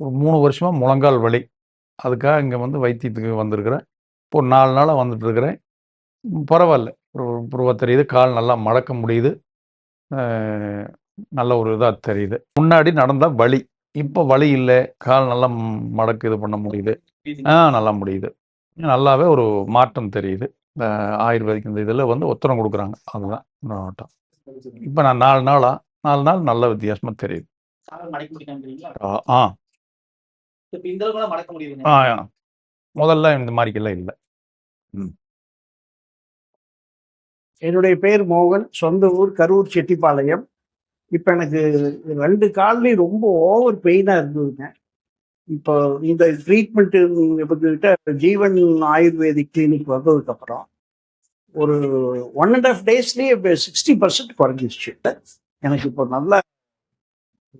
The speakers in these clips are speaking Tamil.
ஒரு மூணு வருஷமாக முழங்கால் வலி. அதுக்காக இங்கே வந்து வைத்தியத்துக்கு வந்திருக்கிறேன். இப்போ ஒரு நாலு நாளாக வந்துட்டு இருக்கிறேன் பரவாயில்ல. ஒரு புருவ தெரியுது. கால் நல்லா மடக்க முடியுது. நல்ல ஒரு இதாக தெரியுது. முன்னாடி நடந்தால் வலி. இப்போ வலி இல்லை. கால் நல்லா மடக்கு இது பண்ண முடியுது. ஆ நல்லா முடியுது. நல்லாவே ஒரு மாற்றம் தெரியுது. இந்த ஆயுர்வேதிக் இந்த இதில் வந்து உத்தரம் கொடுக்குறாங்க. அதுதான் மாவட்டம் இப்போ நான் நாலு நாளா நாலு நாள் நல்ல வித்தியாசமா தெரியுது. ஆ. முதல்ல இந்த மாதிரிக்கெல்லாம் இல்லை. என்னுடைய பேர் மோகன் சொந்த ஊர் கரூர் செட்டிப்பாளையம். இப்போ எனக்கு ரெண்டு கால்லையும் ரொம்ப ஓவர் பெயினாக இருந்ததுங்க. இப்போ இந்த ட்ரீட்மெண்ட்டு கிட்ட ஜீவன் ஆயுர்வேதிக் கிளினிக் வந்ததுக்கப்புறம் ஒரு ஒன் அண்ட் ஆஃப் டேஸ்லேயே இப்போ சிக்ஸ்டி பர்சன்ட் குறைஞ்சிருச்சு. எனக்கு இப்போ நல்ல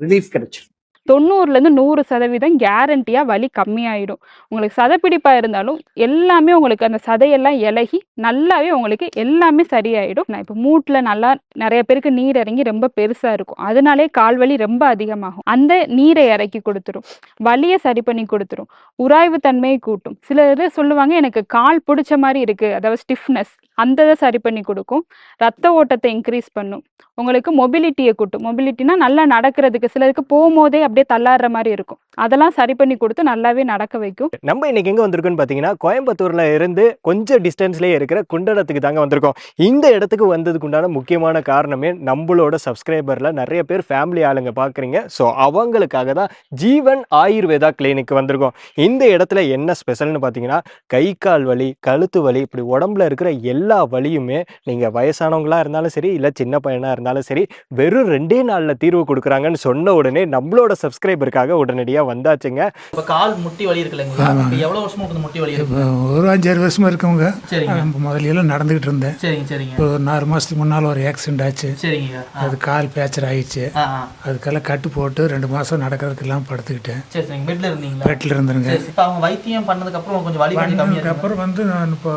ரிலீஃப் கிடைச்சிருக்கு. தொண்ணூறுலேருந்து நூறு சதவீதம் கேரண்டியாக வலி கம்மியாயிடும். உங்களுக்கு சதைப்பிடிப்பாக இருந்தாலும் எல்லாமே உங்களுக்கு அந்த சதையெல்லாம் இலகி நல்லாவே உங்களுக்கு எல்லாமே சரியாயிடும். நான் இப்போ மூட்டில் நல்லா நிறைய பேருக்கு நீர் இறங்கி ரொம்ப பெருசாக இருக்கும். அதனாலே கால் வலி ரொம்ப அதிகமாகும். அந்த நீரை இறக்கி கொடுத்துரும். வலியை சரி பண்ணி கொடுத்துரும். உராய்வு தன்மையை கூட்டும். சில இது சொல்லுவாங்க எனக்கு கால் பிடிச்ச மாதிரி இருக்குது அதாவது ஸ்டிஃப்னஸ் அந்த இதை சரி பண்ணி கொடுக்கும். ரத்த ஓட்டத்தை இன்க்ரீஸ் பண்ணும். உங்களுக்கு மொபிலிட்டியை கூட்டும். மொபிலிட்டினா நல்லா நடக்கிறதுக்கு சிலருக்கு போகும்போதே அப்படியே தள்ளாடுற மாதிரி இருக்கும். அதெல்லாம் சரி பண்ணி கொடுத்து நல்லாவே நடக்க வைக்கும். நம்ம இன்னைக்கு எங்க வந்திருக்கோம்னு பாத்தீங்கன்னா கோயம்புத்தூர்ல இருந்து கொஞ்சம் டிஸ்டன்ஸ்லயே இருக்கிற குண்டடத்துக்கு தாங்க வந்திருக்கோம். இந்த இடத்துக்கு வந்ததுக்கு உண்டான முக்கியமான காரணமே நம்மளோட சப்ஸ்கிரைபர்ல நிறைய பேர் ஃபேமிலி ஆளுங்க பாக்குறீங்க. ஸோ அவங்களுக்காக தான் ஜீவன் ஆயுர்வேதா கிளினிக் வந்திருக்கோம். இந்த இடத்துல என்ன ஸ்பெஷல்னு பாத்தீங்கன்னா கை கால் வலி கழுத்து வலி இப்படி உடம்புல இருக்கிற எல்லா வலியுமே நீங்க வயசானவங்களா இருந்தாலும் சரி இல்ல சின்ன பையனா இருந்தாலும் சரி வெறும் ரெண்டே நாள்ல தீர்வு கொடுக்குறாங்கன்னு சொன்ன உடனே நம்மளோட சப்ஸ்கிரைபருக்காக உடனடியாக வந்தாச்சுங்க. இப்ப கால் முட்டி வலி இருக்கு இல்லைங்களா எவ்வளவு வருஷமா உங்களுக்கு முட்டி வலி இருக்கு? இப்போ ஒரு அஞ்சாறு வருஷமா இருக்கவங்க. சரிங்க. நம்ம முதல்ல நடந்துகிட்டு இருந்தேன். சரிங்க சரிங்க. இப்போ ஒரு நாலு மாசத்துக்கு முன்னால் ஒரு ஆக்சிடென்ட் ஆச்சு. சரிங்க. அது கால் பேச்சர் ஆயிடுச்சு. அதுக்கெல்லாம் கட்டு போட்டு ரெண்டு மாசம் நடக்கிறதுக்கெல்லாம் படுத்துக்கிட்டேன். சரி சரிங்க. பெட்ல இருந்தீங்களா? பெட்டில் இருந்துருங்க. சரி இப்ப அவங்க வைத்தியம் பண்ணதுக்கு அப்புறம் கொஞ்சம் வலி பண்ணதுக்கு அப்புறம் வந்து நான் இப்போ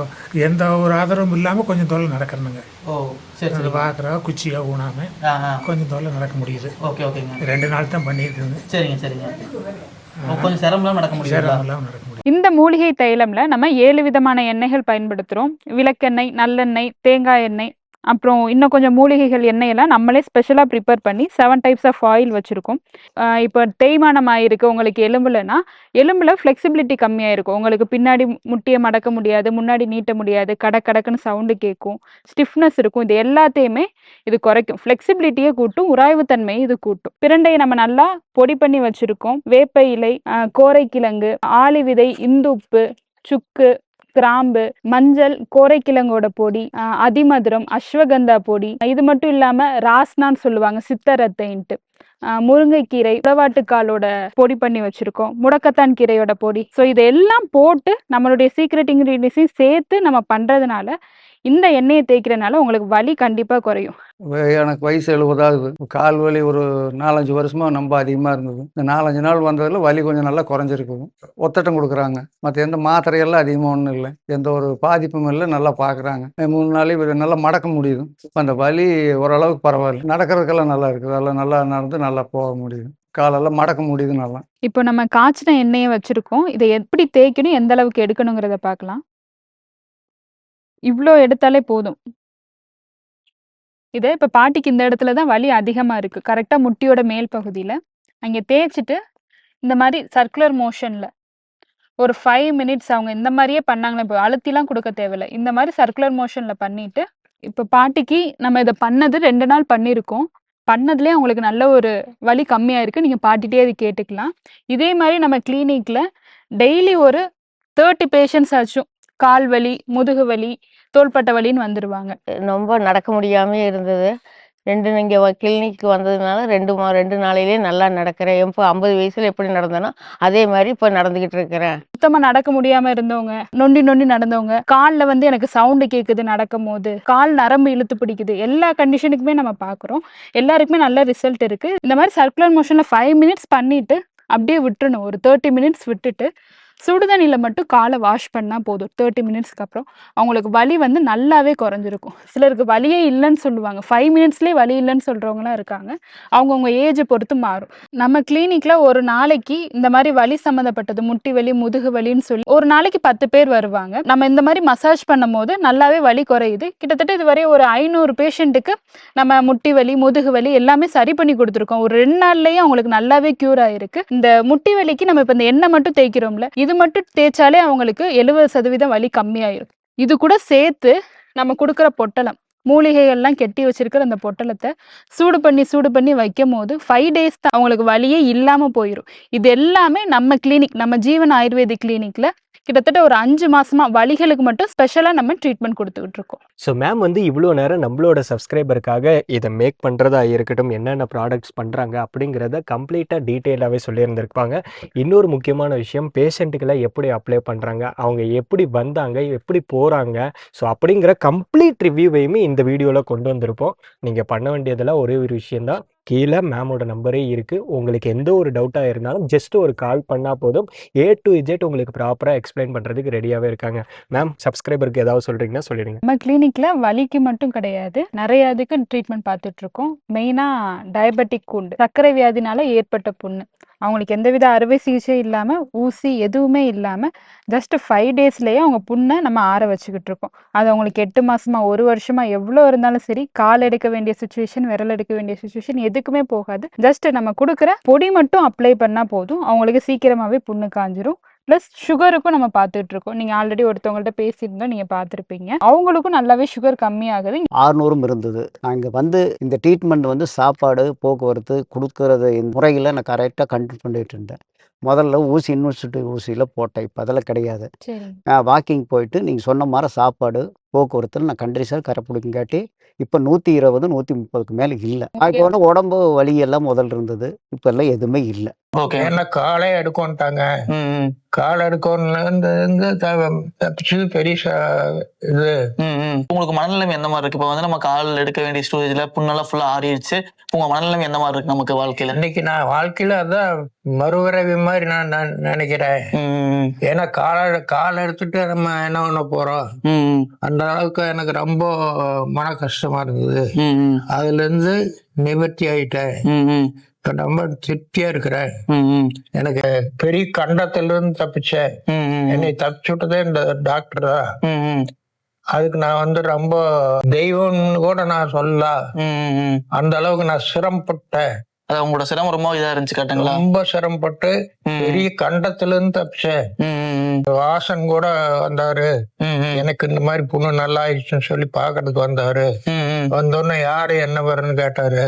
எந்த ஒரு ஆதரவும் இல்லாமல் கொஞ்சம் தொலை நடக்கிறேனுங்க ஓ சரி சரி. பார்க்குறா குச்சியாக ஊனாம ஆ ஆ. கொஞ்சம் தொலை நடக்க முடியுது. ஓகே ஓகேங்க. ரெண்டு நாள் தான் பண்ணியிருக்குங்க. சரிங்க சரிங்க. ஓ, கொஞ்சம் சிரமம் நடக்க முடியுங்களா சேரம் இல்லாமல் நடக்க முடியும் இந்த மூலிகை தைலம்ல நம்ம ஏழு விதமான எண்ணெய்கள் பயன்படுத்துகிறோம் விளக்கெண்ணெய் நல்லெண்ணெய் தேங்காய் எண்ணெய் அப்புறம் இன்னும் கொஞ்சம் மூலிகைகள் எண்ணெயெல்லாம் நம்மளே ஸ்பெஷலாக ப்ரிப்பேர் பண்ணி செவன் டைப்ஸ் ஆஃப் ஆயில் வச்சுருக்கோம். இப்போ தேய்மானம் ஆயிருக்கு உங்களுக்கு எலும்புலனா எலும்பில் ஃப்ளெக்சிபிலிட்டி கம்மியாக இருக்கும் உங்களுக்கு பின்னாடி முட்டியை மடக்க முடியாது முன்னாடி நீட்ட முடியாது கடக் கடக்குன்னு சவுண்டு கேட்கும் ஸ்டிஃப்னஸ் இருக்கும். இது எல்லாத்தையுமே இது குறைக்கும். ஃப்ளெக்சிபிலிட்டியை கூட்டும் உராய்வுத்தன்மையை இது கூட்டும். பிரண்டையை நம்ம நல்லா பொடி பண்ணி வச்சுருக்கோம். வேப்ப இலை கோரைக்கிழங்கு ஆளி விதை இந்துப்பு சுக்கு கிராம்பு மஞ்சள் கோரைக்கிழங்கோட பொடி அதிமதுரம் அஸ்வகந்தா பொடி. இது மட்டும் இல்லாம ராஸ்னான்னு சொல்லுவாங்க சித்தரத்தைன்ட்டு. ஆஹ் முருங்கைக்கீரை உடவாட்டுக்காலோட பொடி பண்ணி வச்சிருக்கோம் முடக்கத்தான் கீரையோட பொடி. ஸோ இதெல்லாம் போட்டு நம்மளுடைய சீக்ரெட் இன்க்ரீடியன்ஸையும் சேர்த்து நம்ம பண்றதுனால இந்த எண்ணெயை தேய்க்கிறனால உங்களுக்கு வலி கண்டிப்பா குறையும். எனக்கு வயசு எழுபதாவது. கால் வலி ஒரு நாலஞ்சு வருஷமா ரொம்ப அதிகமாக இருந்தது. இந்த நாலஞ்சு நாள் வந்ததில் வலி கொஞ்சம் நல்லா குறைஞ்சிருக்குது ஒத்தட்டம் கொடுக்குறாங்க. மற்ற எந்த மாத்திரையெல்லாம் அதிகமாக ஒன்றும் இல்லை. எந்த ஒரு பாதிப்பும் இல்லை. நல்லா பார்க்குறாங்க மூணு நாளே நல்லா மடக்க முடியுது. அந்த வலி ஓரளவுக்கு பரவாயில்ல. நடக்கிறதுக்கெல்லாம் நல்லா இருக்குது. அதெல்லாம் நல்லா நடந்து நல்லா போக முடியுது. காலெல்லாம் மடக்க முடியுது நல்லா. இப்போ நம்ம காய்ச்சின எண்ணெயை வச்சிருக்கோம். இதை எப்படி தேய்க்கணும்? எந்த அளவுக்கு எடுக்கணுங்கிறத பார்க்கலாம். இவ்வளோ எடுத்தாலே போதும். இதை இப்போ பாட்டிக்கு இந்த இடத்துல தான் வலி அதிகமாக இருக்குது கரெக்டாக முட்டியோட மேல் பகுதியில். அங்கே தேய்ச்சிட்டு இந்த மாதிரி சர்க்குலர் மோஷனில் ஒரு ஃபைவ் மினிட்ஸ் அவங்க இந்த மாதிரியே பண்ணாங்களே இப்போ அழுத்திலாம் கொடுக்க தேவையில்ல. இந்த மாதிரி சர்க்குலர் மோஷனில் பண்ணிவிட்டு இப்போ பாட்டிக்கு நம்ம இதை பண்ணது ரெண்டு நாள் பண்ணியிருக்கோம் பண்ணதுலேயே அவங்களுக்கு நல்ல ஒரு வலி கம்மியாக இருக்குது நீங்கள் பாட்டிகிட்டே அது கேட்டுக்கலாம். இதே மாதிரி நம்ம கிளினிக்கில் டெய்லி ஒரு தேர்ட்டி பேஷண்ட்ஸ் ஆச்சும். கால் வலி முதுகு வலி தோள்பட்டை வலின்னு வந்துடுவாங்க ரொம்ப நடக்க முடியாமே இருந்தது. ரெண்டு இங்கே கிளினிக்கு வந்ததுனால ரெண்டு மா ரெண்டு நாளையிலே நல்லா நடக்கிறேன். இப்போ ஐம்பது வயசுல எப்படி நடந்தேனோ அதே மாதிரி இப்போ நடந்துக்கிட்டு இருக்கிறேன். சுத்தமாக நடக்க முடியாமல் இருந்தவங்க நொண்டி நொண்டி நடந்தவங்க காலில் வந்து எனக்கு சவுண்டு கேட்குது நடக்கும் போது. கால் நரம்பு இழுத்து பிடிக்குது. எல்லா கண்டிஷனுக்குமே நம்ம பார்க்குறோம் எல்லாருக்குமே நல்ல ரிசல்ட் இருக்குது இந்த மாதிரி சர்க்குலர் மோஷனில் ஃபைவ் மினிட்ஸ் பண்ணிவிட்டு அப்படியே விட்டுறணும். ஒரு தேர்ட்டி மினிட்ஸ் விட்டுட்டு சுடுதண்ணியில் மட்டும் காலை வாஷ் பண்ணால் போதும். தேர்ட்டி மினிட்ஸ்க்கு அப்புறம். அவங்களுக்கு வலி வந்து நல்லாவே குறைஞ்சிருக்கும். சிலருக்கு வலியே இல்லைன்னு சொல்லுவாங்க. ஃபைவ் மினிட்ஸ்லேயே வலி இல்லைன்னு சொல்கிறவங்களாம் இருக்காங்க. அவங்கவுங்க ஏஜை பொறுத்து மாறும். நம்ம கிளினிக்கில் ஒரு நாளைக்கு இந்த மாதிரி வலி சம்மந்தப்பட்டது முட்டி வலி முதுகு வலின்னு சொல்லி ஒரு நாளைக்கு பத்து பேர் வருவாங்க. நம்ம இந்த மாதிரி மசாஜ் பண்ணும் போது நல்லாவே வலி குறையுது. கிட்டத்தட்ட இதுவரை ஒரு ஐநூறு பேஷண்ட்டுக்கு நம்ம முட்டி வலி முதுகு வலி எல்லாமே சரி பண்ணி கொடுத்துருக்கோம். ஒரு ரெண்டு நாள்லேயே அவங்களுக்கு நல்லாவே க்யூர் ஆயிருக்கு. இந்த முட்டி வலிக்கு நம்ம இப்போ இந்த எண்ணெய் மட்டும் தேய்க்கிறோம்ல இது இது மட்டும் தேய்ச்சாலே அவங்களுக்கு எழுபது சதவீதம் வலி கம்மியாயிரும். இது கூட சேர்த்து நம்ம கொடுக்குற பொட்டலம் மூலிகைகள்லாம் கெட்டி வச்சிருக்கிற அந்த பொட்டலத்தை சூடு பண்ணி சூடு பண்ணி வைக்கும் போது ஃபைவ் டேஸ் தான் அவங்களுக்கு வலியே இல்லாமல் போயிடும் இது எல்லாமே நம்ம கிளினிக் நம்ம ஜீவன் ஆயுர்வேதிக் கிளினிக்கில் கிட்டத்தட்ட ஒரு அஞ்சு மாசமா வலிகளுக்கு மட்டும் ஸ்பெஷலாக நம்ம ட்ரீட்மெண்ட் கொடுத்துக்கிட்டு இருக்கோம். ஸோ மேம் வந்து இவ்வளோ நேரம் நம்மளோட சப்ஸ்கிரைபருக்காக இதை மேக் பண்ணுறதா இருக்கட்டும் என்னென்ன ப்ராடக்ட்ஸ் பண்ணுறாங்க அப்படிங்கிறத கம்ப்ளீட்டாக டீட்டெயிலாகவே சொல்லியிருந்திருப்பாங்க. இன்னொரு முக்கியமான விஷயம் பேஷண்ட்டுகளை எப்படி அப்ளை பண்ணுறாங்க அவங்க எப்படி வந்தாங்க எப்படி போகிறாங்க ஸோ அப்படிங்கிற கம்ப்ளீட் ரிவ்யூவையுமே இந்த வீடியோவில் கொண்டு வந்திருப்போம். நீங்கள் பண்ண வேண்டியதெல்லாம் ஒரே ஒரு விஷயந்தான் கீழே மேமோட நம்பரே இருக்குது உங்களுக்கு எந்த ஒரு டவுட்டாக இருந்தாலும் ஜஸ்ட் ஒரு கால் பண்ணால் போதும். ஏ டு இஜெட் உங்களுக்கு ப்ராப்பராக எக்ஸ்பிளைன் பண்ணுறதுக்கு ரெடியாகவே இருக்காங்க. மேம் சப்ஸ்கிரைபருக்கு ஏதாவது சொல்கிறீங்கன்னா சொல்லிடுங்க. நம்ம கிளினிக்கில் வலிக்கு மட்டும் கிடையாது. நிறைய இதுக்கு ட்ரீட்மெண்ட் பார்த்துட்ருக்கோம் மெயினாக டயபெட்டிக் உண்டு சர்க்கரை வியாதினால ஏற்பட்ட புண்ணு. அவங்களுக்கு எந்தவித அறுவை சிகிச்சை இல்லாமல் ஊசி எதுவுமே இல்லாமல் ஜஸ்ட் ஃபைவ் டேஸ்லேயே அவங்க புண்ணை நம்ம ஆற வச்சுக்கிட்டு இருக்கோம். அது அவங்களுக்கு எட்டு மாதமாக ஒரு வருஷமாக எவ்வளோ இருந்தாலும் சரி கால் எடுக்க வேண்டிய சுச்சுவேஷன் விரல் எடுக்க வேண்டிய சுச்சுவேஷன் எதுக்குமே போகாது. ஜஸ்ட் நம்ம கொடுக்குற பொடி மட்டும் அப்ளை பண்ணால் போதும். அவங்களுக்கு சீக்கிரமாகவே புண்ணு காஞ்சிரும். ப்ளஸ் சுகருக்கும் நம்ம பார்த்துட்டு இருக்கோம் நீங்கள் ஆல்ரெடி ஒருத்தவங்கள்ட்ட பேசியிருந்தோம் நீங்கள் பார்த்துருப்பீங்க. அவங்களுக்கும் நல்லாவே சுகர் கம்மியாகுது. ஆறுநூறும் இருந்தது. நான் இங்கே வந்து இந்த ட்ரீட்மெண்ட் வந்து சாப்பாடு போக்குவரத்து கொடுக்கறது முறையில் நான் கரெக்டாக கண்ட்ரோல் பண்ணிட்டு இருந்தேன். முதல்ல ஊசி யூனிவர்சிட்டி ஊசியில் போட்டேன். இப்போ அதெல்லாம் கிடையாது. வாக்கிங் போயிட்டு நீங்கள் சொன்ன மாதிரி சாப்பாடு போக்குவரத்தில் நான் கண்டிஷன் கரைப்பிடிக்காட்டி இப்போ நூற்றி இருபது நூற்றி முப்பதுக்கு மேலே இல்லை. இப்போ வந்து உடம்பு வலி எல்லாம் முதல்ல இருந்தது. இப்போ எல்லாம் எதுவுமே இல்லை. ஓகே. என்ன காலே எடுக்கோன்ட்டாங்க. கால் எடுக்கோன்னு பெரிய இது. உங்களுக்கு மனநிலைமை எந்த மாதிரி இருக்கு? இப்போ வந்து நம்ம கால் எடுக்க வேண்டிய ஸ்டோரேஜ்ல புண்ணெல்லாம் ஃபுல்லா ஆறிடுச்சு. உங்க மனநிலைமை எந்த மாதிரி இருக்கு நமக்கு வாழ்க்கையில? இன்னைக்கு நான் வாழ்க்கையில அதான் மறுபிறவி மாதிரி நான் நான் நினைக்கிறேன். ஏன்னா காலை கால் எடுத்துட்டு நம்ம என்ன பண்ண போறோம்? அந்த அளவுக்கு எனக்கு ரொம்ப மன கஷ்டமா இருந்தது ம், ம், அதுல இருந்து நிவர்த்தி ஆயிட்டேன். இப்ப ரொம்ப திருப்தியா இருக்கிறேன். எனக்கு பெரிய கண்டத்துல இருந்து தப்பிச்சேன் என்னை தப்பிச்சு விட்டதே இந்த டாக்டர் தான். அதுக்கு நான் வந்து ரொம்ப தெய்வம்னு கூட நான் ம். அந்த அளவுக்கு நான் சிரமப்பட்டேன். அது உங்களோட சிரமம் ரொம்ப இதா இருந்துச்சு கரெக்டுங்களா ரொம்ப சிரமப்பட்டு பெரிய கண்டத்துல இருந்து தப்பிச்சேன் வாசன் கூட வந்தாரு எனக்கு இந்த மாதிரி புண்ணு நல்லா ஆயிடுச்சுன்னு சொல்லி பாக்குறதுக்கு வந்தாரு. வந்தோடனே யாரு என்ன வரும்னு கேட்டாரு.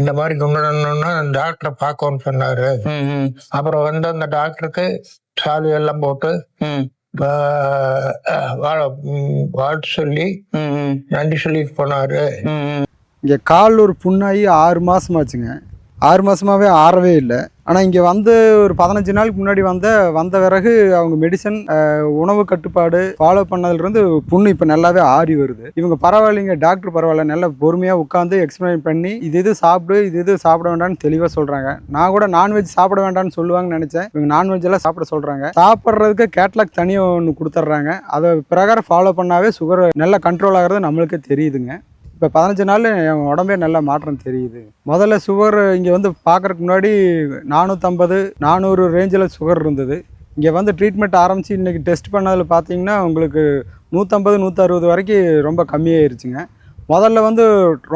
இந்த மாதிரி குண்டணும்னா டாக்டரை பார்க்கணும்னு சொன்னாரு. அப்புறம் வந்து அந்த டாக்டருக்கு சாலி எல்லாம் போட்டு வாழ்த்து சொல்லி நன்றி சொல்லிட்டு போனாரு. இங்கே கால் ஒரு புண்ணாகி ஆறு மாதமாச்சுங்க ஆறு மாதமாகவே ஆறவே இல்லை. ஆனால் இங்கே வந்து ஒரு பதினஞ்சு நாளுக்கு முன்னாடி வந்த வந்த பிறகு அவங்க மெடிசன் உணவு கட்டுப்பாடு ஃபாலோ பண்ணதுலேருந்து புண்ணு இப்போ நல்லாவே ஆறி வருது. இவங்க பரவாயில்லைங்க டாக்டர் பரவாயில்ல நல்லா பொறுமையாக உட்காந்து எக்ஸ்பிளைன் பண்ணி இது இது சாப்பிடு இது இது சாப்பிட வேண்டாம்னு தெளிவாக சொல்கிறாங்க நான் கூட நான்வெஜ் சாப்பிட வேண்டாம்னு சொல்லுவாங்கன்னு நினச்சேன். இவங்க நான்வெஜ் எல்லாம் சாப்பிட சொல்கிறாங்க சாப்பிட்றதுக்கு கேட்லாக் தனியாக ஒன்று கொடுத்துட்றாங்க அதை பிரகாரம் ஃபாலோ பண்ணாவே சுகர் நல்லா கண்ட்ரோல் ஆகிறது நம்மளுக்கே தெரியுதுங்க. இப்போ பதினஞ்சு நாள் என் உடம்பே நல்ல மாற்றம் தெரியுது. முதல்ல சுகர் இங்கே வந்து பார்க்கறதுக்கு முன்னாடி நானூற்றம்பது நானூறு ரேஞ்சில் சுகர் இருந்தது. இங்கே வந்து ட்ரீட்மெண்ட் ஆரம்பித்து இன்றைக்கி டெஸ்ட் பண்ணதில் பார்த்தீங்கன்னா உங்களுக்கு நூற்றம்பது நூற்றறுபது வரைக்கும் ரொம்ப கம்மியாயிருச்சுங்க. முதல்ல வந்து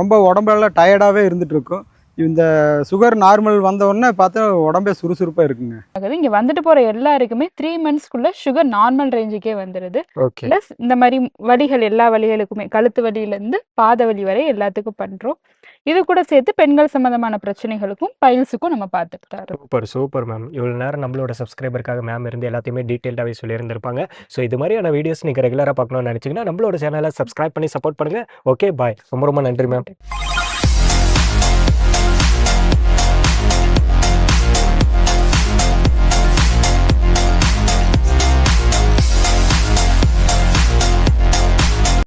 ரொம்ப உடம்பெல்லாம் டயர்டாகவே இருந்துகிட்ருக்கும் இந்த சுகர் நார்மல் வந்த உடனே பார்த்தா உடம்பே சுறுசுறுப்பாக இருக்குங்க. ஆகுது. இங்கே வந்துட்டு போகிற எல்லாருக்குமே த்ரீ மந்த்ஸ்க்குள்ள சுகர் நார்மல் ரேஞ்சுக்கே வந்துடுது ஓகே ப்ளஸ் இந்த மாதிரி வலிகள் எல்லா வலிகளுக்குமே கழுத்து வலியிலேருந்து பாத வலி வரை எல்லாத்துக்கும் பண்ணுறோம் இது கூட சேர்த்து பெண்கள் சம்பந்தமான பிரச்சனைகளுக்கும் பைல்ஸுக்கும் நம்ம பார்த்துட்டு தான் இருக்கோம் சூப்பர் சூப்பர் மேம் இவ்வளோ நேரம் நம்மளோட சப்ஸ்கிரைபருக்காக மேம் இருந்து எல்லாத்தையுமே டீட்டெயில்டாகவே சொல்லியிருந்திருப்பாங்க. ஸோ இது மாதிரியான வீடியோஸ் நீங்கள் ரெகுலராக பார்க்கணும்னு நினச்சிங்கன்னா நம்மளோட சேனலை சப்ஸ்கிரைப் பண்ணி சப்போர்ட் பண்ணுங்கள் ஓகே பாய் ரொம்ப ரொம்ப நன்றி மேம்